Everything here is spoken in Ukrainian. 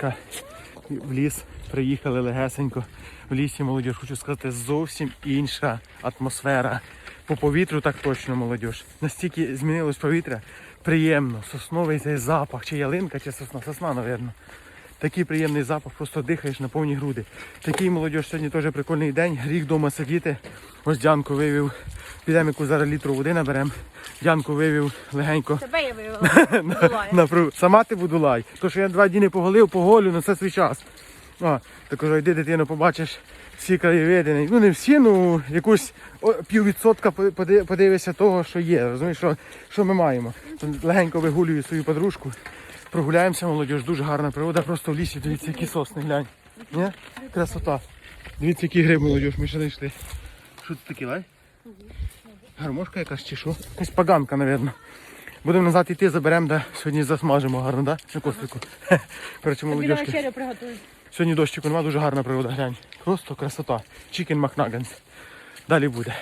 доріжка в ліс. Приїхали легесенько. В лісі молодіж, хочу сказати, зовсім інша атмосфера. По повітрю так точно молодіж. Настільки змінилось повітря. Приємно. Сосновий цей запах, чи ялинка, чи сосна, сосна, напевно. Такий приємний запах, просто дихаєш на повні груди. Такий молодіж сьогодні теж прикольний день. Рік вдома сидіти. Ось Дянку вивів. Підемо яку зараз літру води наберемо. Дянку вивів легенько. Тебе я вивела. Була. На Сама ти будулай. То, що я два дні не поголив, поголю, на це свій час. А, так кажу, йди дитину, побачиш всі краєвиди. Ну не всі, ну якусь піввідсотка поди- поди- подивишся того, що є. Розумієш, що, що ми маємо. Легенько вигулюю свою подружку. Прогуляємося, молодіж, дуже гарна природа, просто в лісі, дивіться, які сосни, глянь. Ні? Красота. Дивіться, які гриби, молодіж, ми ще не йшли. Що це таке, лай? Гармошка якась чи що? Якась поганка, мабуть. Будемо назад йти, заберемо, де сьогодні засмажимо гарно, да? На кострику. Коротше, молодіжки. Сьогодні дощику нема, дуже гарна природа, глянь. Просто красота. Чікен Макнаганс. Далі буде.